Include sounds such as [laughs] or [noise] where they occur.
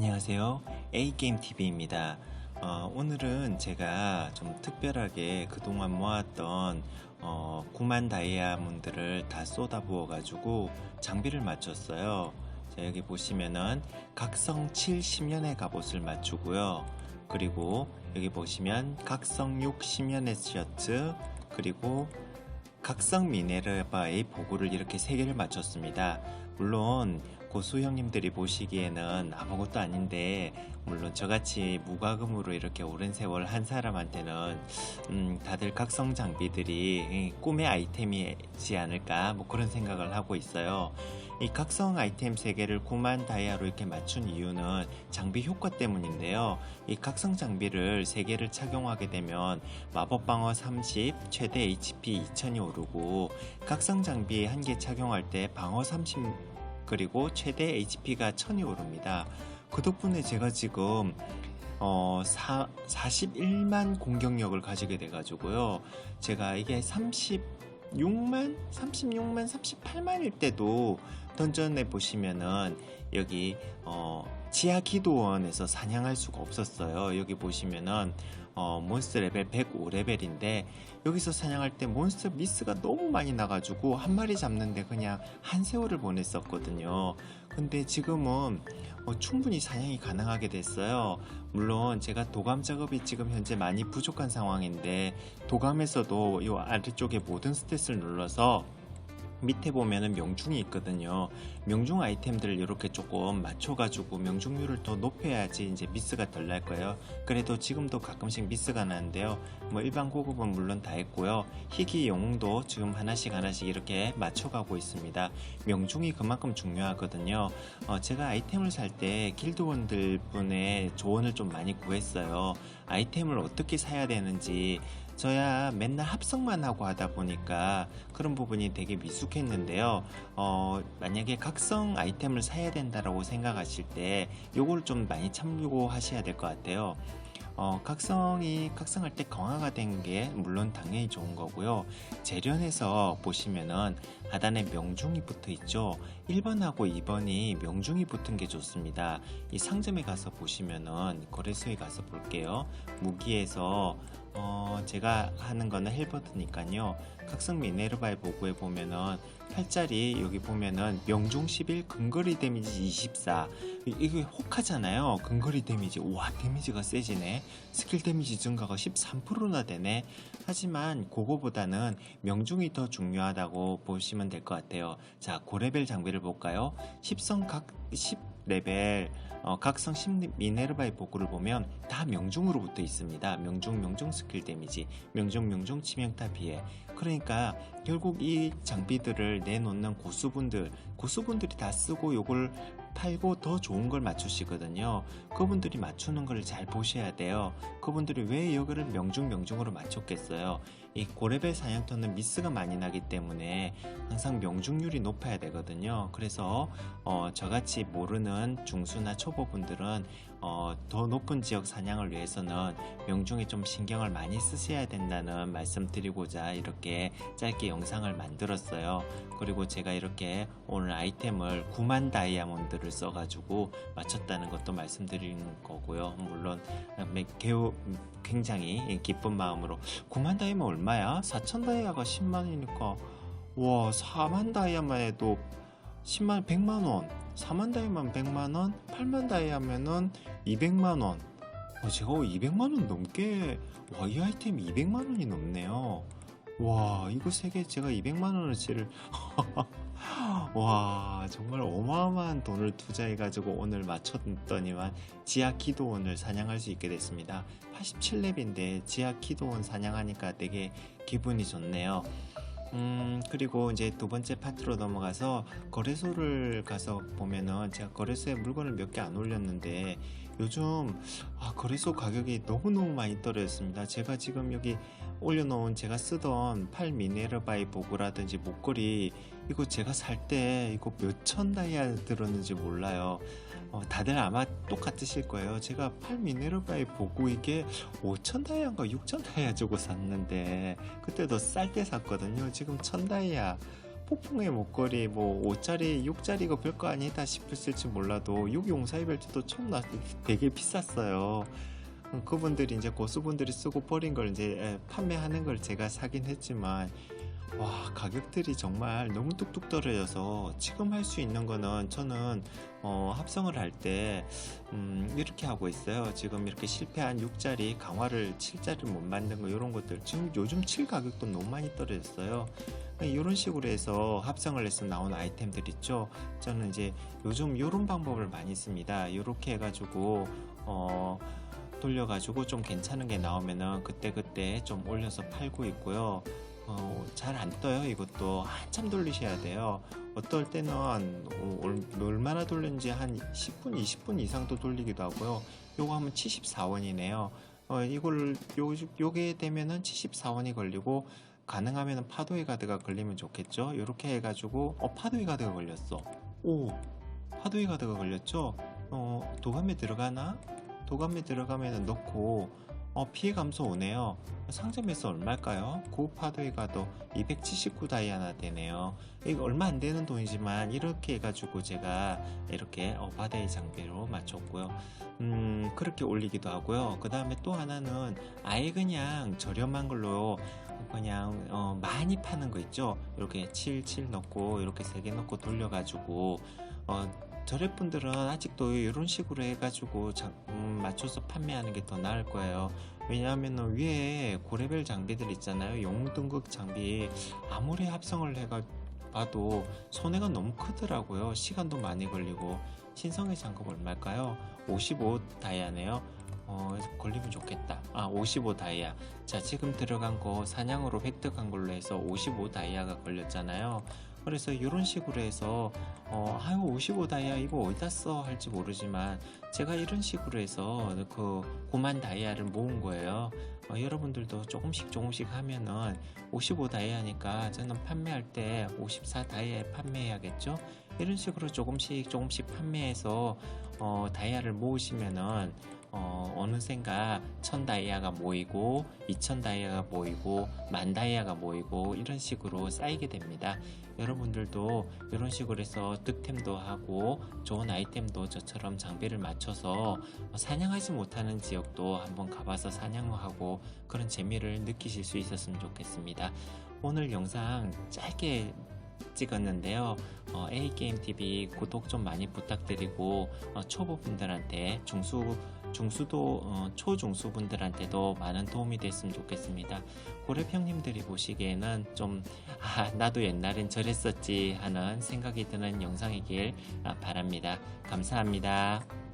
안녕하세요. A게임TV입니다. 어, 오늘은 제가 좀 특별하게 그동안 모았던 어, 9만 다이아몬드를 다 쏟아부어가지고 장비를 맞췄어요. 자, 여기 보시면은 각성 7 10년의 갑옷을 맞추고요. 그리고 여기 보시면 각성 6 10년의 셔츠 그리고 각성 미네르바의 보고를 이렇게 세 개를 맞췄습니다. 물론 고수 형님들이 보시기에는 아무것도 아닌데 물론 저같이 무과금으로 이렇게 오랜 세월 한 사람한테는 음, 다들 각성 장비들이 꿈의 아이템이지 않을까 뭐 그런 생각을 하고 있어요. 이 각성 아이템 3개를 9만 다이아로 이렇게 맞춘 이유는 장비 효과 때문인데요. 이 각성 장비를 3개를 착용하게 되면 마법 방어 30, 최대 HP 2000이 오르고 각성 장비 한개 착용할 때 방어 30 그리고 최대 HP가 1000이 오릅니다. 그 덕분에 제가 지금 어, 사, 41만 공격력을 가지게 돼가지고요. 제가 이게 36만, 36만, 38만일 때도 던전에 보시면은 여기 어, 지하 기도원에서 사냥할 수가 없었어요. 여기 보시면은 어, 몬스터 레벨 105레벨인데 여기서 사냥할 때 몬스터 미스가 너무 많이 나가지고 한 마리 잡는데 그냥 한 세월을 보냈었거든요. 근데 지금은 어, 충분히 사냥이 가능하게 됐어요. 물론 제가 도감 작업이 지금 현재 많이 부족한 상황인데 도감에서도 이 아래쪽에 모든 스탯을 눌러서 밑에 보면은 명중이 있거든요. 명중 아이템들을 이렇게 조금 맞춰가지고 명중률을 더 높여야지 이제 미스가 덜 날 거예요. 그래도 지금도 가끔씩 미스가 나는데요. 뭐 일반 고급은 물론 다 했고요. 희귀 영웅도 지금 하나씩 하나씩 이렇게 맞춰가고 있습니다. 명중이 그만큼 중요하거든요. 어, 제가 아이템을 살 때 길드원들 분의 조언을 좀 많이 구했어요. 아이템을 어떻게 사야 되는지 저야 맨날 합성만 하고 하다 보니까 그런 부분이 되게 미숙했는데요. 어, 만약에 각성 아이템을 사야 된다라고 생각하실 때 요걸 좀 많이 참고하셔야 될 것 같아요. 어, 각성이 각성할 때 강화가 된 게 물론 당연히 좋은 거고요. 재련에서 보시면은 하단에 명중이 붙어 있죠. 1번하고 2번이 명중이 붙은 게 좋습니다. 이 상점에 가서 보시면은 거래소에 가서 볼게요. 무기에서 어, 제가 하는 거는 헬버드니까요. 각성 미네르바에 보고에 보면은 8짜리 여기 보면은 명중 11 근거리 데미지 24 이- 이게 혹하잖아요. 근거리 데미지 와 데미지가 세지네. 스킬 데미지 증가가 13%나 되네. 하지만 그거보다는 명중이 더 중요하다고 보시면 될 것 같아요. 자 고레벨 장비를 볼까요? 10성 각 10레벨 어, 각성 10 미네르바의 복구를 보면 다 명중으로 붙어 있습니다. 명중 명중 스킬 데미지, 명중 명중 치명타 피해. 그러니까 결국 이 장비들을 내놓는 고수분들, 고수분들이 다 쓰고 요걸 팔고 더 좋은 걸 맞추시거든요. 그분들이 맞추는 걸 잘 보셔야 돼요. 그분들이 왜 여기를 명중 명중으로 맞췄겠어요? 이 고레벨 사냥터는 미스가 많이 나기 때문에 항상 명중률이 높아야 되거든요. 그래서 어, 저같이 모르는 중수나 초보분들은 어, 더 높은 지역 사냥을 위해서는 명중에 좀 신경을 많이 쓰셔야 된다는 말씀 드리고자 이렇게 짧게 영상을 만들었어요. 그리고 제가 이렇게 오늘 아이템을 9만 다이아몬드를 써가지고 맞췄다는 것도 말씀드리는 거고요. 물론 매- 개우 굉장히 기쁜 마음으로 9만 다이아면 얼마야? 4천 다이아가 10만 원이니까. 와 4만 다이아만 해도 10만 100만 원. 4만 다이아만 100만 원 8만 다이아면은 200만 원. 어, 제가 200만 원 넘게 와 이 아이템 200만 원이 넘네요. 와 이거 세 개 제가 200만 원어치를 [laughs] 와 정말 어마어마한 돈을 투자해가지고 오늘 맞췄더니만 지하 키도원을 사냥할 수 있게 됐습니다. 87렙인데 지하 키도원 사냥하니까 되게 기분이 좋네요 음, 그리고 이제 두 번째 파트로 넘어가서 거래소를 가서 보면은 제가 거래소에 물건을 몇 개 안 올렸는데 요즘 아, 거래소 가격이 너무너무 많이 떨어졌습니다. 제가 지금 여기 올려놓은 제가 쓰던 팔 미네르바이 보고라든지 목걸이 이거 제가 살 때 이거 몇 천 다이아 들었는지 몰라요. 어, 다들 아마 똑같으실 거예요. 제가 팔 미네르바이 보고 이게 5천 다이아인가 6천 다이아 주고 샀는데 그때도 쌀 때 샀거든요. 지금 천 다이아 폭풍의 목걸이 뭐 5짜리 6짜리가 별거 아니다 싶으실지 몰라도 6 용사의 벨트도 처음 되게 비쌌어요. 음, 그분들이 이제 고수분들이 쓰고 버린 걸 이제 에, 판매하는 걸 제가 사긴 했지만 와 가격들이 정말 너무 뚝뚝 떨어져서 지금 할 수 있는 거는 저는 어, 합성을 할때 음, 이렇게 하고 있어요. 지금 이렇게 실패한 6짜리 강화를 7짜리 못 만든 거 이런 것들 지금 요즘 7 가격도 너무 많이 떨어졌어요. 이런 식으로 해서 합성을 해서 나온 아이템들 있죠. 저는 이제 요즘 이런 방법을 많이 씁니다. 이렇게 해가지고 어, 돌려가지고 좀 괜찮은 게 나오면은 그때그때 좀 올려서 팔고 있고요. 어, 잘안 떠요. 이것도 한참 돌리셔야 돼요. 어떨 때는 얼마나 돌렸는지 한 10분, 20분 이상도 돌리기도 하고요. 요거 하면 74원이네요. 어, 이걸 요, 요게 되면은 74원이 걸리고 가능하면 파도의 가드가 걸리면 좋겠죠. 이렇게 해가지고 어 파도의 가드가 걸렸어. 오 파도의 가드가 걸렸죠. 어 도감에 들어가나? 도감에 들어가면 넣고 어 피해 감소 오네요. 상점에서 얼마일까요? 고 파도의 가드 279 다이아나 되네요. 이거 얼마 안 되는 돈이지만 이렇게 해가지고 제가 이렇게 어, 바다의 장비로 맞췄고요. 음 그렇게 올리기도 하고요. 그 다음에 또 하나는 아예 그냥 저렴한 걸로 그냥 어, 많이 파는 거 있죠. 이렇게 77 넣고 이렇게 세개 넣고 돌려가지고 어, 저랩분들은 아직도 이런 식으로 해가지고 장- 음, 맞춰서 판매하는 게 더 나을 거예요. 왜냐하면 위에 고레벨 장비들 있잖아요. 영웅 등급 장비 아무리 합성을 해가 봐도 손해가 너무 크더라고요. 시간도 많이 걸리고 신성의 장급 얼마일까요? 55 다이아네요. 어, 걸리면 좋겠다. 아, 55 다이아. 자, 지금 들어간 거 사냥으로 획득한 걸로 해서 55 다이아가 걸렸잖아요. 그래서 이런 식으로 해서 어, 아유 55 다이아 이거 어디다 써 할지 모르지만 제가 이런 식으로 해서 그 9만 다이아를 모은 거예요. 어, 여러분들도 조금씩 조금씩 하면은 55 다이아니까 저는 판매할 때 54 다이아에 판매해야겠죠? 이런 식으로 조금씩 조금씩 판매해서 어, 다이아를 모으시면은 어, 어느샌가 천 다이아가 모이고 이천 다이아가 모이고 만 다이아가 모이고 이런 식으로 쌓이게 됩니다. 여러분들도 이런 식으로 해서 득템도 하고 좋은 아이템도 저처럼 장비를 맞춰서 사냥하지 못하는 지역도 한번 가봐서 사냥하고 그런 재미를 느끼실 수 있었으면 좋겠습니다. 오늘 영상 짧게 찍었는데요. 어, A게임TV 구독 좀 많이 부탁드리고 어, 초보분들한테 중수 중수도 어, 초중수분들한테도 많은 도움이 됐으면 좋겠습니다. 고래평님들이 보시기에는 좀 아, 나도 옛날엔 저랬었지 하는 생각이 드는 영상이길 아, 바랍니다. 감사합니다.